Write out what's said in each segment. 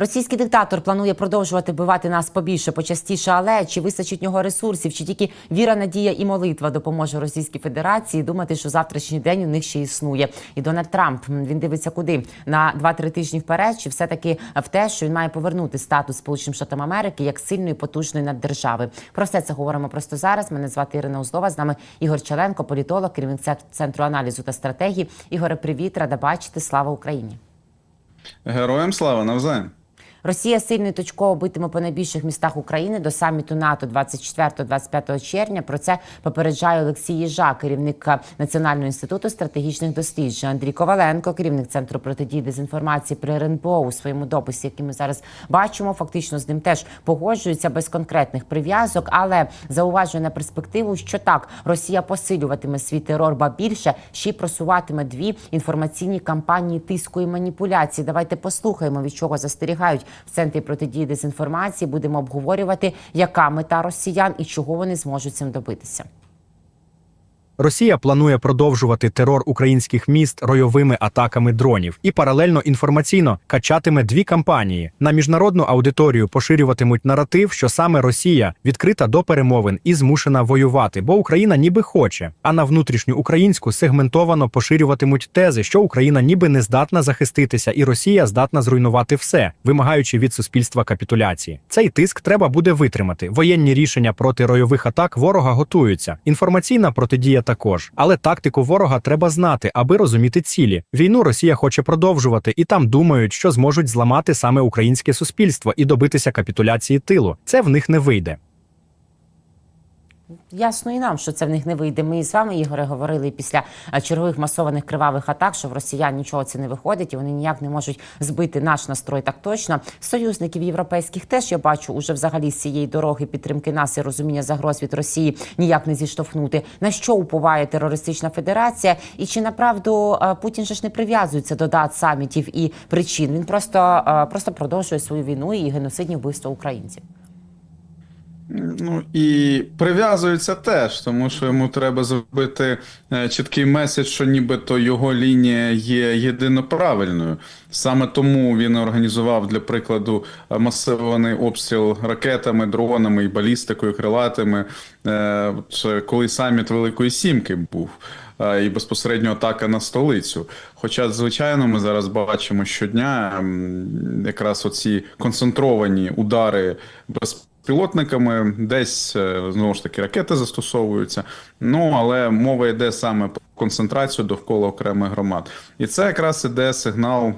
Російський диктатор планує продовжувати бивати нас побільше, почастіше, але чи вистачить нього ресурсів, чи тільки віра, надія і молитва допоможе Російській Федерації думати, що завтрашній день у них ще існує. І Дональд Трамп він дивиться куди на 2-3 тижні вперед, чи все таки в те, що він має повернути статус Сполученим Штатам Америки як сильної потужної наддержави. Про все це говоримо просто зараз. Мене звати Ірина Узлова. З нами Ігор Челенко, політолог, керівник центру аналізу та стратегії. Ігоре, привіт, рада бачити. Слава Україні. Героям слава навзаєм. Росія сильно точково битиме по найбільших містах України до саміту НАТО 24-25 червня. Про це попереджає Олексій Їжа, керівник Національного інституту стратегічних досліджень. Андрій Коваленко, керівник центру протидії дезінформації при РНБО у своєму дописі, який ми зараз бачимо. Фактично з ним теж погоджується без конкретних прив'язок, але зауважує на перспективу, що так Росія посилюватиме свій терор, ба більше ще й просуватиме дві інформаційні кампанії тиску і маніпуляції. Давайте послухаємо, від чого застерігають в центрі протидії дезінформації. Будемо обговорювати, яка мета росіян і чого вони зможуть цим добитися. Росія планує продовжувати терор українських міст ройовими атаками дронів і паралельно інформаційно качатиме дві кампанії. На міжнародну аудиторію поширюватимуть наратив, що саме Росія відкрита до перемовин і змушена воювати, бо Україна ніби хоче. А на внутрішню українську сегментовано поширюватимуть тези, що Україна ніби не здатна захиститися, і Росія здатна зруйнувати все, вимагаючи від суспільства капітуляції. Цей тиск треба буде витримати. Воєнні рішення проти ройових атак ворога готуються. Інформаційна протидія також. Але тактику ворога треба знати, аби розуміти цілі. Війну Росія хоче продовжувати, і там думають, що зможуть зламати саме українське суспільство і добитися капітуляції тилу. Це в них не вийде. Ясно і нам, що це в них не вийде. Ми з вами, Ігоре, говорили після е, чергових масованих кривавих атак, що в росіян нічого це не виходить, і вони ніяк не можуть збити наш настрой так точно. Союзників європейських теж я бачу уже взагалі з цієї дороги підтримки нас і розуміння загроз від Росії ніяк не зіштовхнути. На що уповає терористична федерація? І чи направду е, Путін же ж не прив'язується до дат самітів і причин? Він просто, е, просто продовжує свою війну і геноцидні вбивства українців. Ну і прив'язується теж, тому що йому треба зробити е, чіткий меседж, що нібито його лінія є єдино правильною. Саме тому він організував для прикладу масований обстріл ракетами, дронами і балістикою, крилатими, е, коли саміт Великої Сімки був. е, І безпосередньо атака на столицю. Хоча, звичайно, ми зараз бачимо щодня якраз оці концентровані удари безпілотниками, десь е, знову ж таки ракети застосовуються. Ну але мова йде саме про концентрацію довкола окремих громад, і це якраз іде сигнал.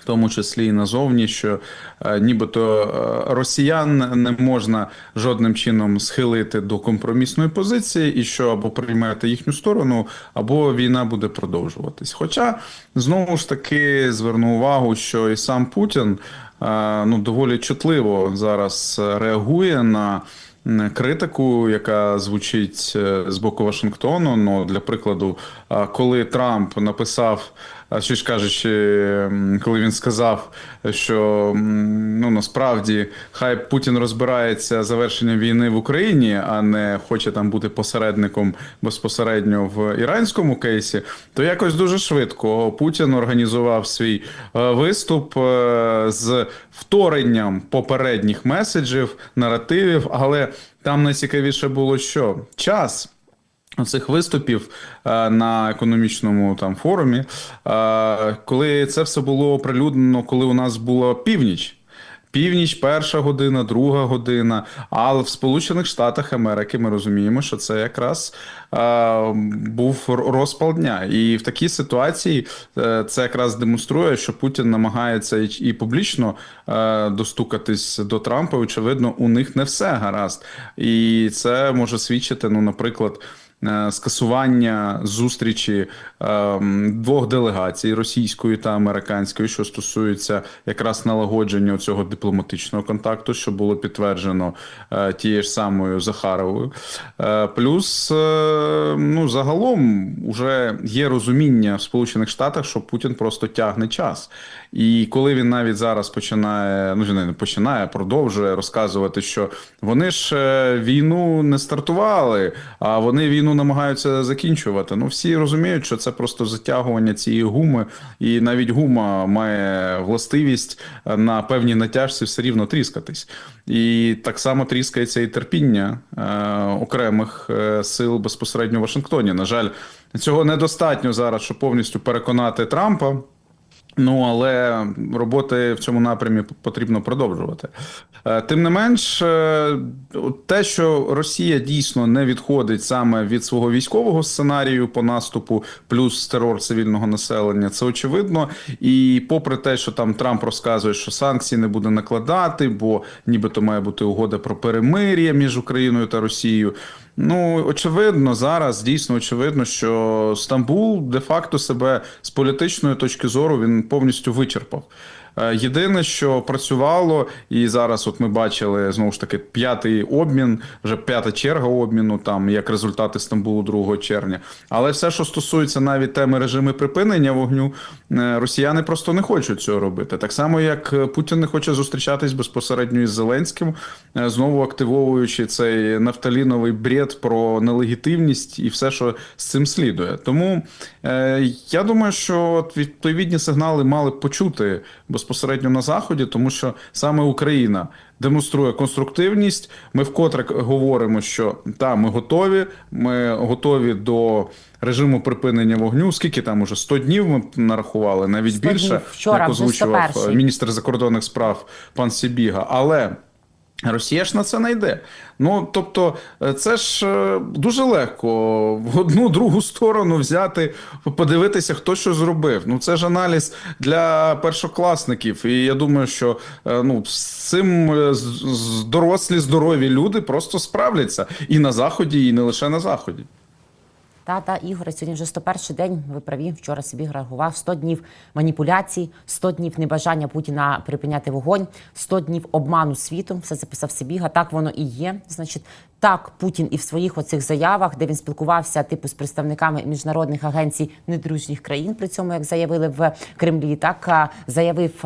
В тому числі і назовні, що е, нібито е, росіян не можна жодним чином схилити до компромісної позиції, і що або приймете їхню сторону, або війна буде продовжуватись. Хоча знову ж таки зверну увагу, що і сам Путін ну доволі чутливо зараз е, реагує на. Критику, яка звучить е, з боку Вашингтону. Ну для прикладу, е, коли Трамп написав, а що ж кажучи, коли він сказав, що ну насправді хай Путін розбирається завершенням війни в Україні, а не хоче там бути посередником безпосередньо в іранському кейсі, то якось дуже швидко Путін організував свій е, виступ е, з вторенням попередніх меседжів, наративів, але там найцікавіше було що час. Цих виступів е, на економічному там форумі, е, коли це все було оприлюднено, коли у нас була північ. Північ, перша година, друга година. Але в Сполучених Штатах Америки ми розуміємо, що це якраз е, був розпал дня. І в такій ситуації е, це якраз демонструє, що Путін намагається і, і публічно е, достукатись до Трампа. Очевидно, у них не все гаразд. І це може свідчити, ну, наприклад. Е, Скасування зустрічі е, двох делегацій російської та американської, що стосується якраз налагодження цього дипломатичного контакту, що було підтверджено е, тією ж самою Захаровою. Плюс, ну загалом, уже є розуміння в Сполучених Штатах, що Путін просто тягне час. І коли він навіть зараз починає, ну не починає, продовжує розказувати, що вони ж е, війну не стартували, а вони війну намагаються закінчувати. Ну всі розуміють, що це просто затягування цієї гуми, і навіть гума має властивість е, на певній натяжці все рівно тріскатись. І так само тріскається і терпіння е, окремих е, сил безпосередньо в Вашингтоні. На жаль, цього недостатньо зараз, щоб повністю переконати Трампа. Ну, але роботи в цьому напрямі потрібно продовжувати. Е, Тим не менш, е, те, що Росія дійсно не відходить саме від свого військового сценарію по наступу, плюс терор цивільного населення, це очевидно. І попри те, що там Трамп розказує, що санкції не буде накладати, бо нібито має бути угода про перемир'я між Україною та Росією. Ну, очевидно, зараз дійсно очевидно, що Стамбул де-факто себе з політичної точки зору він повністю вичерпав. Е, Єдине, що працювало, і зараз, от ми бачили знову ж таки п'ятий обмін, вже п'ята черга обміну, там як результати Стамбулу 2 червня. Але все, що стосується навіть теми режиму припинення вогню, е, росіяни просто не хочуть цього робити. Так само, як е, Путін не хоче зустрічатись безпосередньо із Зеленським, знову активовуючи цей нафталіновий бред про нелегітимність і все, що з цим слідує. Тому я думаю, що відповідні сигнали мали почути на заході, тому що саме Україна демонструє конструктивність. Ми вкотре говоримо, що та ми готові, ми готові до режиму припинення вогню. Скільки там уже 100 днів ми нарахували, навіть 100 більше днів. Вчора як озвучував 101-й. міністр закордонних справ пан Сібіга. Але Росія ж на це не йде. Ну тобто, е, це ж е, дуже легко в одну другу сторону взяти, подивитися, хто що зробив. Ну це ж аналіз для першокласників. І я думаю, що е, ну з цим дорослі здорові люди просто справляться і на заході, і не лише на заході. Та та Ігоре, сьогодні вже 101 день. Ви праві. Вчора собі реагував 100 днів маніпуляцій, 100 днів небажання Путіна припиняти вогонь, 100 днів обману світу. Все записав Сибіга. Так воно і є. Значить, так Путін і в своїх оцих заявах, де він спілкувався типу з представниками міжнародних агенцій недружніх країн. При цьому, як заявили в Кремлі, так заявив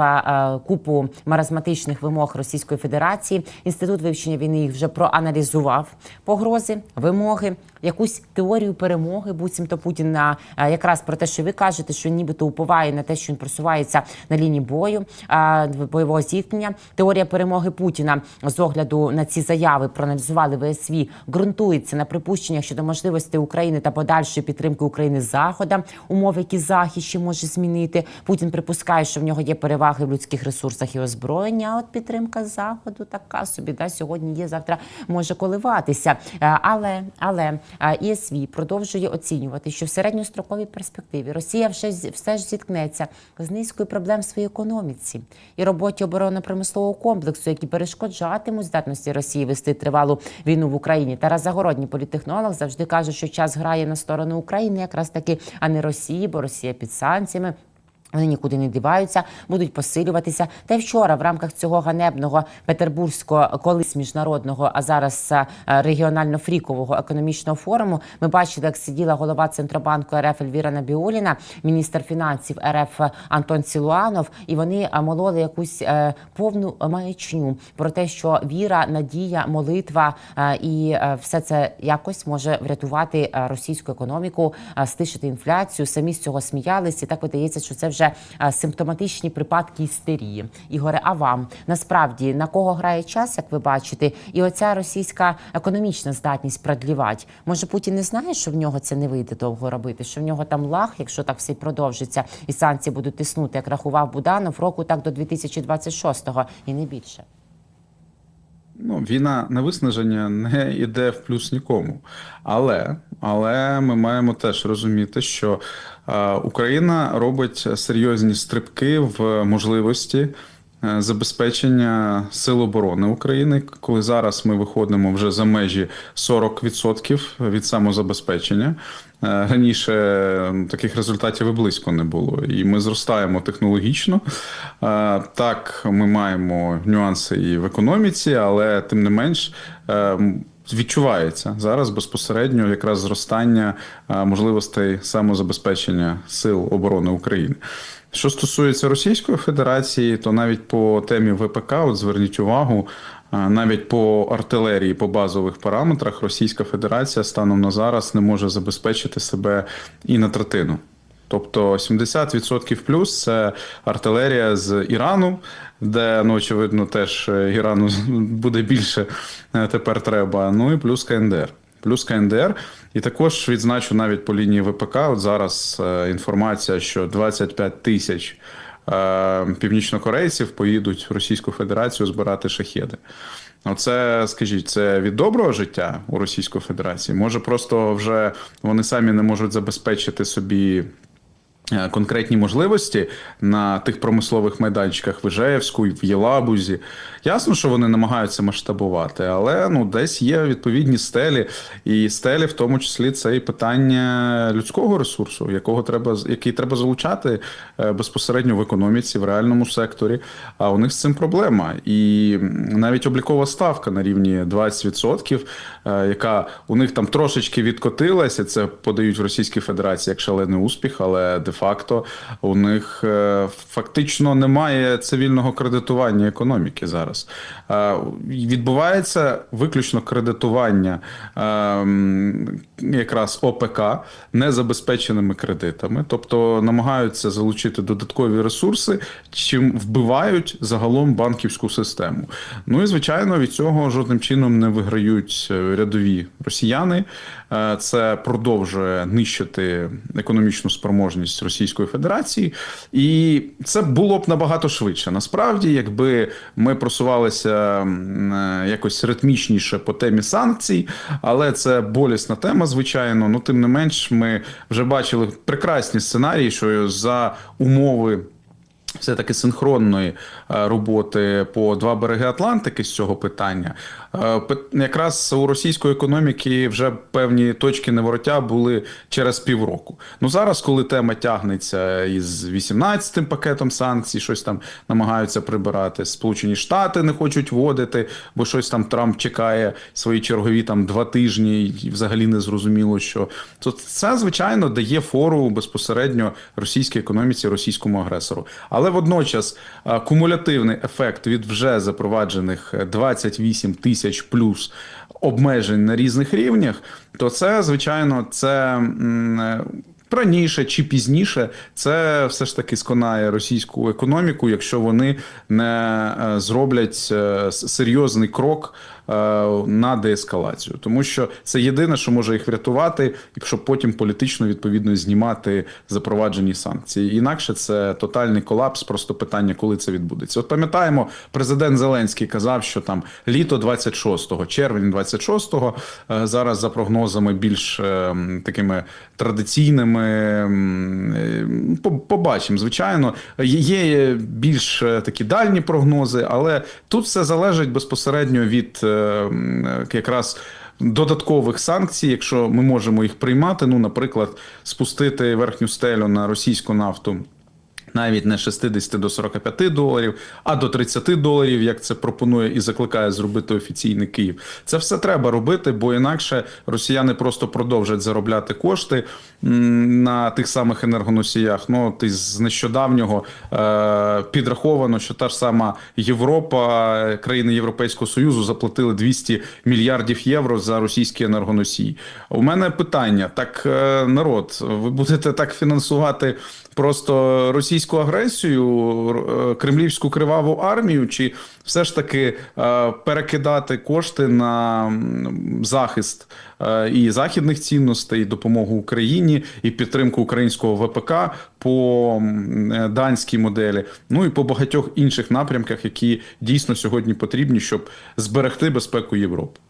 купу маразматичних вимог Російської Федерації. Інститут вивчення війни їх вже проаналізував погрози, вимоги, якусь теорію перемоги. Буцімто Путін на якраз про те, що ви кажете, що нібито уповає на те, що він просувається на лінії бою бойового зіткнення. Теорія перемоги Путіна з огляду на ці заяви проаналізували ВСВ, ґрунтується на припущеннях щодо можливості України та подальшої підтримки України з захода, умови, які захід ще може змінити. Путін припускає, що в нього є переваги в людських ресурсах і озброєння. А от підтримка заходу така собі да сьогодні є, завтра може коливатися. Е, Але але е, ІСВ продовжує оцінювати, що в середньостроковій перспективі Росія все, ж- все ж зіткнеться з низкою проблем в своїй економіці і роботі оборонно-промислового комплексу, які перешкоджатимуть здатності Росії вести тривалу війну в Україні. Тарас Загородній політехнолог завжди каже, що час грає на сторону України, якраз таки, а не Росії, бо Росія під санкціями. Вони нікуди не діваються, будуть посилюватися. Та й вчора в рамках цього ганебного петербурзького, колись міжнародного, а зараз е, регіонально-фрікового економічного форуму, ми бачили, як сиділа голова центробанку РФ Ельвіра Набіуліна, міністр фінансів РФ Антон Сілуанов, і вони е, мололи якусь е, повну маячню про те, що віра, надія, молитва і все це якось може врятувати російську економіку, стишити інфляцію. Самі з цього сміялись, і так видається, що це вже е, симптоматичні припадки істерії. Ігоре, а вам насправді на кого грає час, як ви бачите, і оця російська економічна здатність продлівати. Може, Путін не знає, що в нього це не вийде довго робити, що в нього там лаг, якщо так все продовжиться, і санкції будуть тиснути, як рахував Буданов, року так до 2026-го і не більше. Ну, війна на виснаження не йде в плюс нікому. Але, але ми маємо теж розуміти, що Україна робить серйозні стрибки в можливості е, забезпечення сил оборони України, коли зараз ми виходимо вже за межі 40% від самозабезпечення. Е, Раніше таких результатів і близько не було, і ми зростаємо технологічно. Е, Так, ми маємо нюанси і в економіці, але тим не менш, е, відчувається зараз безпосередньо якраз зростання е, можливостей самозабезпечення сил оборони України. Що стосується Російської Федерації, то навіть по темі ВПК, от зверніть увагу, е, навіть по артилерії, по базових параметрах, Російська Федерація станом на зараз не може забезпечити себе і на третину. Тобто 70% плюс це артилерія з Ірану, де, ну, очевидно, теж е, Ірану буде більше е, тепер треба. Ну і плюс КНДР. Плюс КНДР. І також відзначу навіть по лінії ВПК. От зараз е, інформація, що 25 тисяч північнокорейців поїдуть в Російську Федерацію збирати шахеди. Оце, скажіть, це від доброго життя у Російської Федерації? Може, просто вже вони самі не можуть забезпечити собі конкретні можливості на тих промислових майданчиках в Ижеївську, в Єлабузі. Ясно, що вони намагаються масштабувати, але ну десь є відповідні стелі, і стелі, в тому числі, це і питання людського ресурсу, якого треба який треба залучати е, безпосередньо в економіці, в реальному секторі. А у них з цим проблема. І навіть облікова ставка на рівні 20%, е, яка у них там трошечки відкотилася. Це подають в Російській Федерації як шалений успіх, але де-факто у них е, фактично немає цивільного кредитування економіки зараз. Е, Відбувається виключно кредитування е, якраз ОПК незабезпеченими кредитами, тобто намагаються залучити додаткові ресурси, чим вбивають загалом банківську систему. Ну і звичайно, від цього жодним чином не виграють рядові росіяни. Це продовжує нищити економічну спроможність Російської Федерації, і це було б набагато швидше. Насправді, якби ми просувалися е, якось ритмічніше по темі санкцій, але це болісна тема, звичайно. Ну тим не менш, ми вже бачили прекрасні сценарії, що за умови. Все-таки синхронної е, роботи по два береги Атлантики з цього питання. Е, Якраз у російської економіки вже певні точки невороття були через півроку. Ну зараз, коли тема тягнеться із 18-м пакетом санкцій, щось там намагаються прибирати. Сполучені Штати не хочуть вводити, бо щось там Трамп чекає свої чергові там два тижні, і взагалі не зрозуміло, що то це звичайно дає фору безпосередньо російській економіці, російському агресору. Але водночас е, кумулятивний ефект від вже запроваджених е, 28 тисяч плюс обмежень на різних рівнях, то це звичайно це. Раніше чи пізніше це все ж таки сконає російську економіку, якщо вони не е, зроблять е, серйозний крок на деескалацію, тому що це єдине, що може їх врятувати, і щоб потім політично відповідно знімати запроваджені санкції. Інакше це тотальний колапс. Просто питання, коли це відбудеться. От пам'ятаємо, президент Зеленський казав, що там літо 26-го, червень 26-го, е, зараз за прогнозами більш е, такими традиційними. е, Побачимо, звичайно, Є- більш е, такі дальні прогнози, але тут все залежить безпосередньо від е, е, якраз. Додаткових санкцій, якщо ми можемо їх приймати, ну, наприклад, спустити верхню стелю на російську нафту навіть не 60 до 45 доларів, а до 30 доларів, як це пропонує і закликає зробити офіційний Київ. Це все треба робити, бо інакше росіяни просто продовжать заробляти кошти на тих самих енергоносіях. Ну, от із нещодавнього е, підраховано, що та ж сама Європа, країни Європейського Союзу заплатили 200 мільярдів євро за російські енергоносії. У мене питання: так, е, народ, ви будете так фінансувати просто російську агресію, е, кремлівську криваву армію, чи все ж таки е, перекидати кошти на захист е, і західних цінностей, допомогу Україні, і підтримку українського ВПК по данській моделі, ну і по багатьох інших напрямках, які дійсно сьогодні потрібні, щоб зберегти безпеку Європи.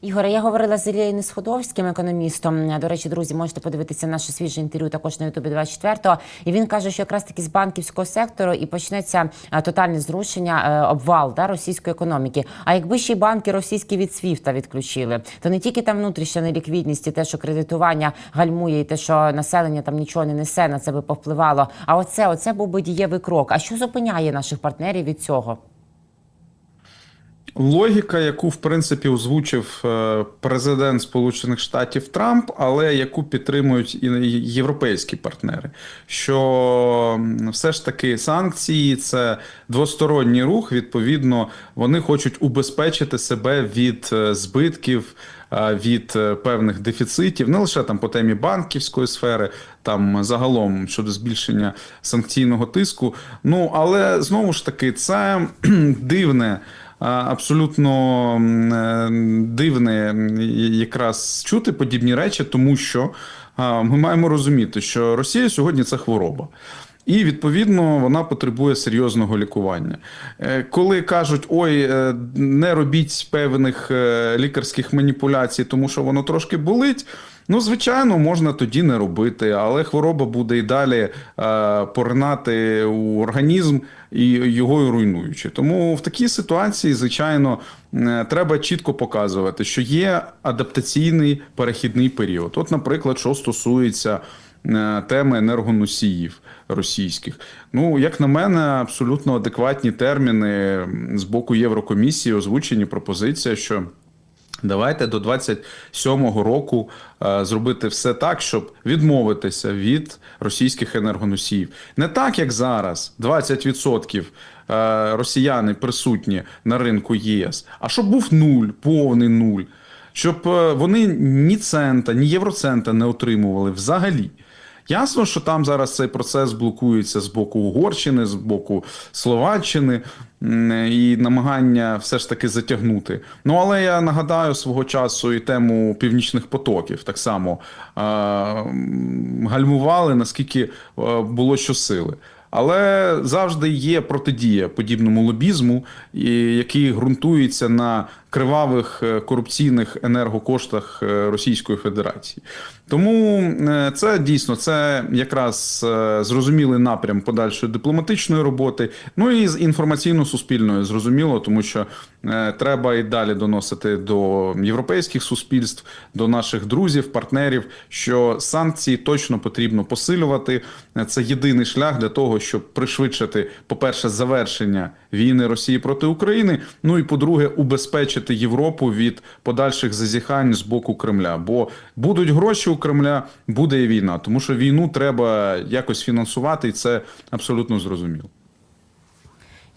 Ігоре, я говорила з Ілією Несходовським, економістом. До речі, друзі, можете подивитися наше свіже інтерв'ю також на Ютубі 24-го. І він каже, що якраз таки з банківського сектору і почнеться е, тотальне зрушення, е, обвал да, російської економіки. А якби ще й банки російські від СВІФТа відключили, то не тільки там внутрішня неліквідність, і те, що кредитування гальмує, і те, що населення там нічого не несе, на це би повпливало. А оце, оце був би дієвий крок. А що зупиняє наших партнерів від цього? Логіка, яку в принципі озвучив е, президент Сполучених Штатів Трамп, але яку підтримують і європейські партнери. Що все ж таки санкції це двосторонній рух. Відповідно, вони хочуть убезпечити себе від е, збитків. е, Від певних дефіцитів, не лише там по темі банківської сфери, там загалом щодо збільшення санкційного тиску. Ну але знову ж таки, це дивне, абсолютно е, дивне якраз чути подібні речі, тому що ми маємо розуміти, що Росія сьогодні це хвороба. І відповідно вона потребує серйозного лікування. Е, Коли кажуть, ой, е, не робіть певних лікарських маніпуляцій, тому що воно трошки болить. Ну, звичайно, можна тоді не робити, але хвороба буде і далі е, поринати у організм і його і руйнуючи. Тому в такій ситуації, звичайно, е, треба чітко показувати, що є адаптаційний перехідний період. От, наприклад, що стосується е, теми енергоносіїв російських. Ну, як на мене, абсолютно адекватні терміни з боку Єврокомісії озвучені пропозиція, що. Давайте до 27-го року е, зробити все так, щоб відмовитися від російських енергоносіїв. Не так, як зараз, 20% е, росіяни присутні на ринку ЄС, а щоб був нуль, повний нуль, щоб е, вони ні цента, ні євроцента не отримували взагалі. Ясно, що там зараз цей процес блокується з боку Угорщини, з боку Словаччини і намагання все ж таки затягнути. Ну але я нагадаю свого часу і тему північних потоків так само гальмували, наскільки е, було щосили. Але завжди є протидія подібному лобізму, який ґрунтується на кривавих е, корупційних енергокоштах е, Російської Федерації. Тому е, це дійсно це якраз зрозумілий напрям подальшої дипломатичної роботи, ну і з інформаційно-суспільної зрозуміло, тому що треба і далі доносити до європейських суспільств, до наших друзів, партнерів, що санкції точно потрібно посилювати. Це єдиний шлях для того, щоб пришвидшити, по-перше, завершення війни Росії проти України. Ну і по-друге, убезпечити Європу від подальших зазіхань з боку Кремля. Бо будуть гроші у Кремля, буде і війна, тому що війну треба якось фінансувати, і це абсолютно зрозуміло.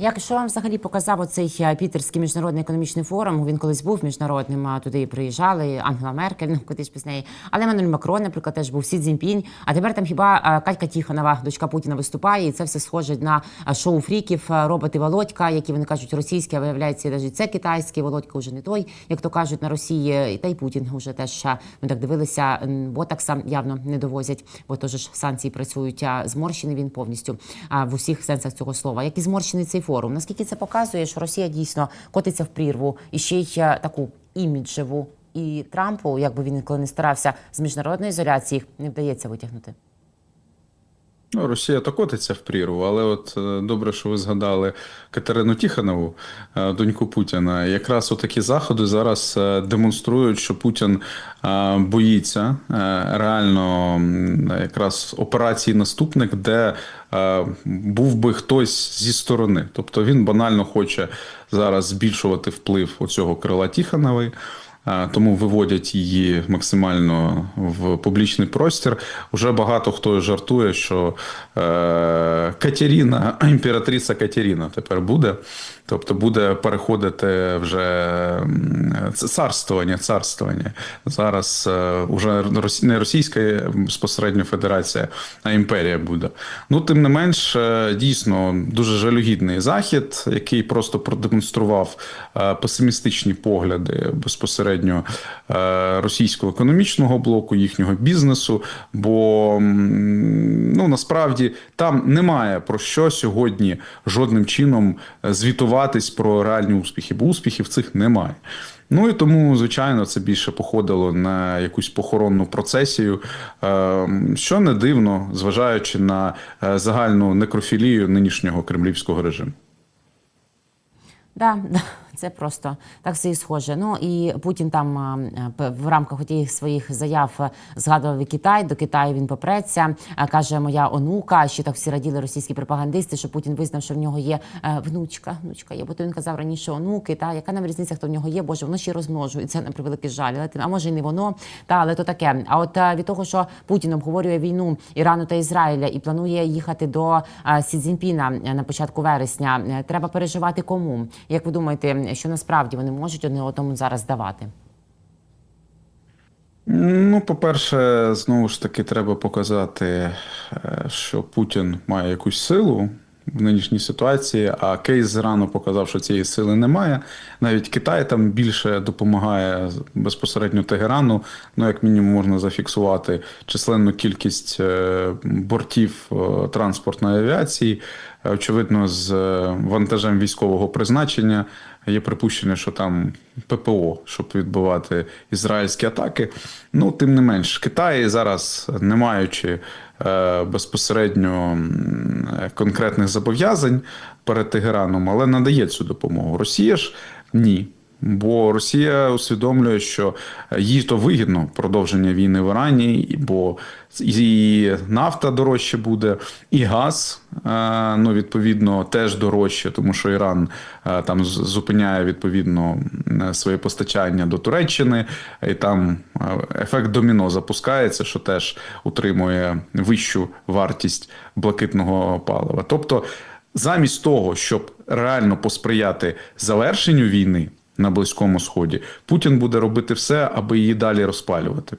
Як що вам взагалі показав оцей е, Пітерський міжнародний економічний форум? Він колись був міжнародним, а туди приїжджали Ангела Меркель, ну куди ж без неї. Але Еммануель Макрон, наприклад, теж був Сі Цзіньпінь. А тепер там хіба е, Катька Тіхонова, дочка Путіна, виступає, і це все схоже на е, шоу фріків, роботи Володька, які вони кажуть російські, а виявляється, навіть це китайський. Володька вже не той, як то кажуть на Росії. Та й Путін вже теж ми так дивилися. Ботакса явно не довозять, бо теж санкції працюють. А зморщений він повністю в усіх сенсах цього слова. Як і зморщений цей форум. Наскільки це показує, що Росія дійсно котиться в прірву і ще й е, таку іміджеву. І Трампу, якби він коли не старався з міжнародної ізоляції, не вдається витягнути. Ну, Росія то котиться в прірву, але от е, добре, що ви згадали Катерину Тіханову, е, доньку Путіна. Якраз отакі заходи зараз е, демонструють, що Путін боїться реально якраз операції наступник, де був би хтось зі сторони. Тобто він банально хоче зараз збільшувати вплив оцього крила Тіханової. Е, Тому виводять її максимально в публічний простір. Уже багато хто жартує, що е, Катерина, імператриця Катерина тепер буде. Тобто буде переходити вже царствування, царствування. Зараз е, уже не Російська безпосередньо Федерація, а імперія буде. Ну, тим не менш, дійсно дуже жалюгідний захід, який просто продемонстрував песимістичні погляди безпосередньо е, російського економічного блоку, їхнього бізнесу. Бо ну насправді там немає про що сьогодні жодним чином е, звітуватись про реальні успіхи, бо успіхів цих немає. Ну і тому, звичайно, це більше походило на якусь похоронну процесію, е, що не дивно, зважаючи на загальну некрофілію нинішнього кремлівського режиму. Да, да, це просто так все і схоже. Ну і Путін там в рамках тих своїх заяв згадував і Китай. До Китаю він попреться. Каже, моя онука. Ще так всі раділи російські пропагандисти, що Путін визнав, що в нього є е, внучка. Внучка є, бо то він казав раніше онуки. Та яка нам різниця, хто в нього є? Боже, воно ще розмножується на превеликий жаль. Але а може і не воно, та але то таке. А от е, від того, що Путін обговорює війну Ірану та Ізраїля і планує їхати до е, Сі Цзіньпіна е, на початку вересня, е, треба переживати кому. Як ви думаєте, що насправді вони можуть одне одному зараз давати? Ну, по-перше, знову ж таки, треба показати, е, що Путін має якусь силу в нинішній ситуації, а кейс з Ірану показав, що цієї сили немає. Навіть Китай там більше допомагає безпосередньо Тегерану. Ну, як мінімум, можна зафіксувати численну кількість е, бортів е, транспортної авіації. Очевидно, з е, вантажем військового призначення є припущення, що там ППО, щоб відбивати ізраїльські атаки. Ну, тим не менш, Китай зараз, не маючи е, безпосередньо конкретних зобов'язань перед Тегераном, але надає цю допомогу. Росія ж ні. Бо Росія усвідомлює, що їй то вигідно продовження війни в Ірані, бо і нафта дорожче буде, і газ, е, ну відповідно, теж дорожче, тому що Іран е, там зупиняє відповідно е, своє постачання до Туреччини, і там е, ефект доміно запускається, що теж утримує вищу вартість блакитного палива. Тобто, замість того, щоб реально посприяти завершенню війни на Близькому Сході, Путін буде робити все, аби її далі розпалювати.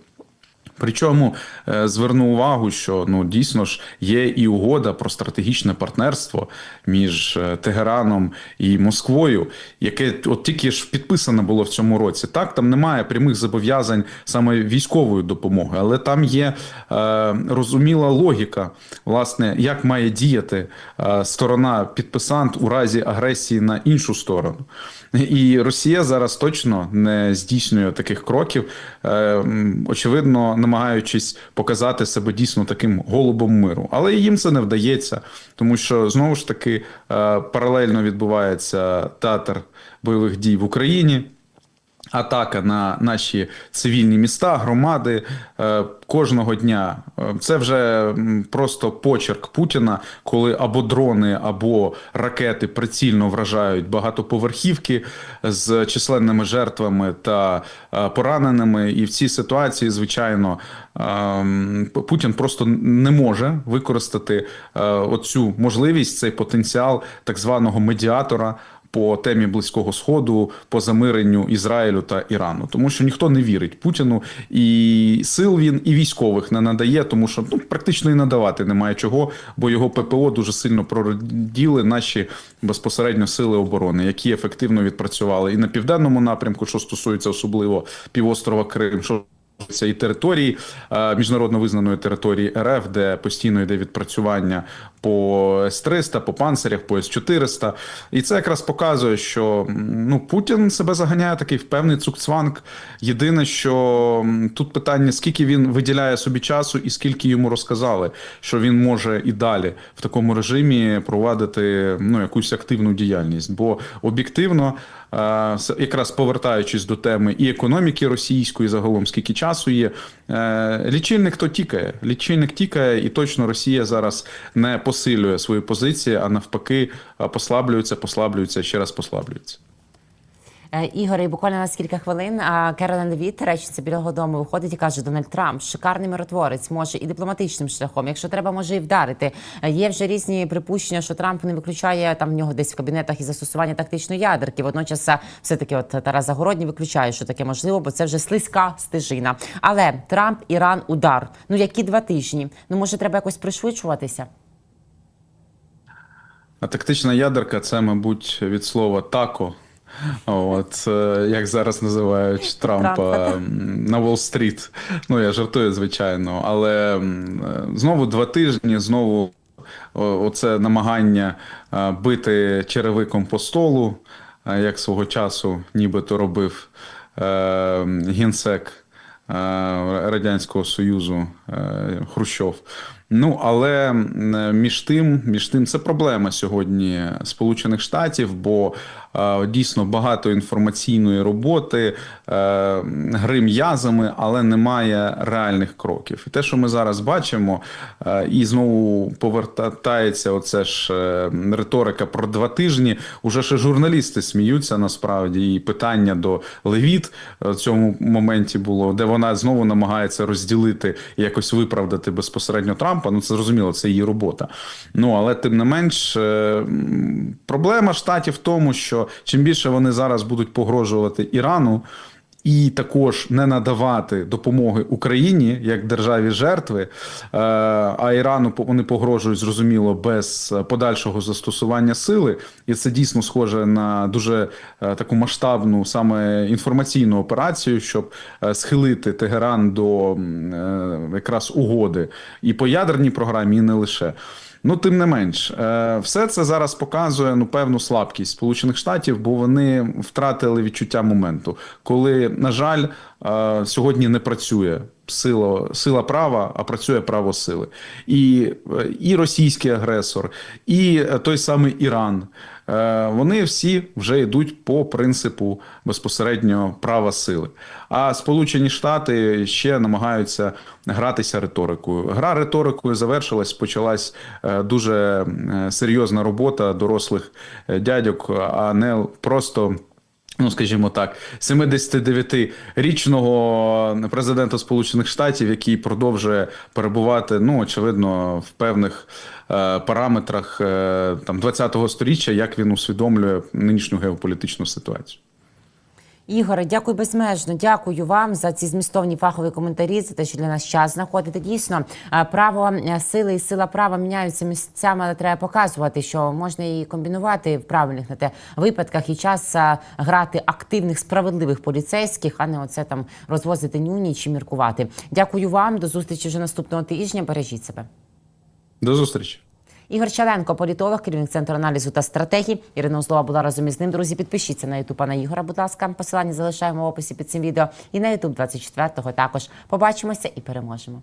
Причому е, зверну увагу, що ну дійсно ж є і угода про стратегічне партнерство між е, Тегераном і Москвою, яке от тільки ж підписано було в цьому році. Так, там немає прямих зобов'язань саме військової допомоги, але там є е, розуміла логіка, власне, як має діяти е, сторона підписант у разі агресії на іншу сторону. І Росія зараз точно не здійснює таких кроків, е, очевидно, намагаючись показати себе дійсно таким голубом миру. Але їм це не вдається, тому що знову ж таки е, паралельно відбувається театр бойових дій в Україні. Атака на наші цивільні міста, громади е, кожного дня. Е, Це вже просто почерк Путіна, коли або дрони, або ракети прицільно вражають багатоповерхівки з численними жертвами та е, пораненими. І в цій ситуації, звичайно, Путін просто не може використати оцю можливість, цей потенціал так званого медіатора по темі близького сходу, по замиренню Ізраїлю та Ірану, тому що ніхто не вірить Путіну, і сил він і військових не надає, тому що ну практично і надавати немає чого, бо його ППО дуже сильно пророділи наші безпосередньо сили оборони, які ефективно відпрацювали і на південному напрямку, що стосується особливо півострова Крим. що і території е, міжнародно визнаної території РФ, де постійно йде відпрацювання по С-300, по панцирях, по С-400. І це якраз показує, що ну Путін себе заганяє такий в певний цукцванг. Єдине, що тут питання, скільки він виділяє собі часу, і скільки йому розказали, що він може і далі в такому режимі провадити ну якусь активну діяльність. Бо об'єктивно, е, якраз повертаючись до теми і економіки російської, загалом скільки часу є, е, лічильник то тікає. Лічильник тікає, і точно Росія зараз не посилює свої позиції, а навпаки, е, послаблюється, послаблюється, ще раз послаблюється. Е, Ігор, і буквально на кілька хвилин Керолен Левіт, речниця Білого Дому, виходить і каже, Дональд Трамп шикарний миротворець, може і дипломатичним шляхом. Якщо треба, може і вдарити. Е, Є вже різні припущення, що Трамп не виключає там в нього десь в кабінетах і застосування тактичної ядерки. Водночас, все-таки, от Тарас Загородній виключає, що таке можливо, бо це вже слизька стежина. Але Трамп, Іран, удар. Ну які два тижні? Ну може, треба якось пришвидшуватися? А тактична ядерка це, мабуть, від слова тако. От е, як зараз називають Трампа Трампа. на Уолл-стріт. Ну я жартую, звичайно, але е, знову два тижні, знову оце намагання е, бити черевиком по столу, як свого часу нібито робив генсек Радянського Союзу Хрущов. Ну, але між тим, між тим, це проблема сьогодні Сполучених Штатів, бо дійсно багато інформаційної роботи, е, гри м'язами, але немає реальних кроків. І те, що ми зараз бачимо, е, і знову повертається оце ж е, риторика про два тижні. Уже ще журналісти сміються насправді. І питання до Левіт е, в цьому моменті було, де вона знову намагається розділити і якось виправдати безпосередньо Трампа. Ну це зрозуміло, це її робота. Ну але тим не менш, е, проблема штатів в тому, що чим більше вони зараз будуть погрожувати Ірану. І також не надавати допомоги Україні як державі жертви, е, а Ірану вони погрожують зрозуміло без подальшого застосування сили, і це дійсно схоже на дуже е, таку масштабну саме інформаційну операцію, щоб е, схилити Тегеран до якраз угоди і по ядерній програмі, і не лише. Ну, тим не менш, е, все це зараз показує ну певну слабкість Сполучених Штатів, бо вони втратили відчуття моменту, коли, на жаль, е, сьогодні не працює сила, сила права, а працює право сили. І, і російський агресор, і е, той самий Іран. Е, Вони всі вже йдуть по принципу безпосередньо права сили. А Сполучені Штати ще намагаються гратися риторикою. Гра риторикою завершилась, почалась е, дуже серйозна робота дорослих дядьок, а не просто. Ну, скажімо так, 79-річного президента Сполучених Штатів, який продовжує перебувати, ну очевидно, в певних е, параметрах е, там 20-го сторіччя, як він усвідомлює нинішню геополітичну ситуацію. Ігоре, дякую безмежно. Дякую вам за ці змістовні фахові коментарі. За те, що для нас час знаходите. Дійсно, е, право е, сили і сила права міняються місцями, але треба показувати, що можна і комбінувати в правильних на те випадках і час е, грати активних справедливих поліцейських, а не оце там розвозити нюні чи міркувати. Дякую вам. До зустрічі вже наступного тижня. Бережіть себе. До зустрічі. Ігор Чаленко, політолог, керівник центру аналізу та стратегії. Ірина Узлова була разом із ним. Друзі, підпишіться на ютуб пана Ігора. Будь ласка, посилання залишаємо в описі під цим відео. І на ютуб 24-го також побачимося і переможемо.